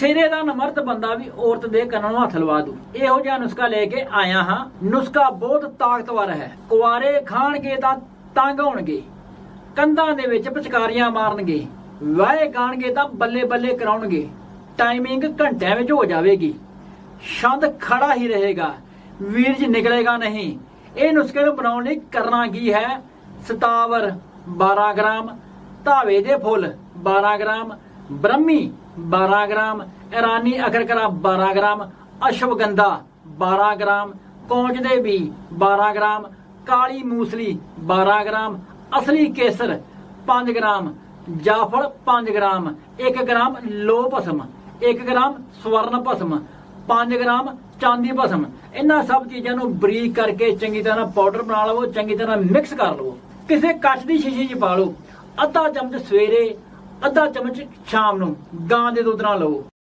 ਸਿਰੇ ਦਾ ਨਮਰਤ ਬੰਦਾ ਵੀ ਔਰਤ ਦੇ ਕੰਨਾਂ ਨੂੰ ਹੱਥ ਲਵਾ ਦੂ। ਇਹੋ ਜਿਹਾ ਨੁਸਖਾ ਲੈ ਕੇ ਆਇਆ ਹਾਂ। ਨੁਸਖਾ ਬਹੁਤ ਤਾਕਤਵਰ ਹੈ। ਕੁਆਰੇ ਖਾਣਗੇ ਤਾਂ ਤੰਗ ਹੋਣਗੇ। ਕੰਧਾਂ ਦੇ ਵਿੱਚ ਪਿਚਕਾਰੀਆਂ ਮਾਰਨਗੇ। ਵਾਏ ਗਾਣਗੇ ਤਾਂ ਬੱਲੇ ਬੱਲੇ ਕਰਾਉਣਗੇ। ਟਾਈਮਿੰਗ ਘੰਟਿਆਂ ਵਿੱਚ ਹੋ ਜਾਵੇਗੀ। ਛੰਦ ਖੜਾ ਹੀ ਰਹੇਗਾ। ਵੀਰਜ ਨਿਕਲੇਗਾ ਨਹੀਂ। ਇਹ ਨੁਸਖੇ ਨੂੰ ਬਣਾਉਣ ਲਈ ਕਰਨਾ ਕੀ ਹੈ? ਸਤਾਵਰ 12 ਗ੍ਰਾਮ। ਧਾਵੇ ਦੇ ਫੁੱਲ 12 ਗ੍ਰਾਮ। ਬ੍ਰਹਮੀ 12 ਗ੍ਰਾਮ, ਇਰਾਨੀ ਅਖਰਕਰਾ 12 ਗ੍ਰਾਮ ਅਸ਼ਵਗੰਧਾ 12 ਗ੍ਰਾਮ ਕੌਂਚ ਦੇ ਬੀ 12 ਗ੍ਰਾਮ, ਕਾਲੀ ਮੂਸਲੀ 12 ਗ੍ਰਾਮ, ਅਸਲੀ ਕੇਸਰ 5 ਗ੍ਰਾਮ ਜਾਫਰ 5 ਗ੍ਰਾਮ 1 ਗ੍ਰਾਮ ਲੋ ਭਸਮ 1 ਗ੍ਰਾਮ ਸਵਰਨ ਭਸਮ 5 ਗ੍ਰਾਮ ਚਾਂਦੀ ਭਸਮ। ਇਹਨਾਂ ਸਭ ਚੀਜ਼ਾਂ ਨੂੰ ਬਰੀਕ ਕਰਕੇ ਚੰਗੀ ਤਰ੍ਹਾਂ ਪਾਊਡਰ ਬਣਾ ਲਵੋ, ਚੰਗੀ ਤਰ੍ਹਾਂ ਮਿਕਸ ਕਰ ਲਵੋ। ਕਿਸੇ ਕੱਚ ਦੀ ਸ਼ੀਸ਼ੀ 'ਚ ਪਾ ਲਓ। ਅੱਧਾ ਚਮਚ ਸਵੇਰੇ ਅੱਧਾ ਚਮਚ ਸ਼ਾਮ ਨੂੰ ਗਾਂ ਦੇ ਦੁੱਧ ਨਾਲ ਲਵੋ।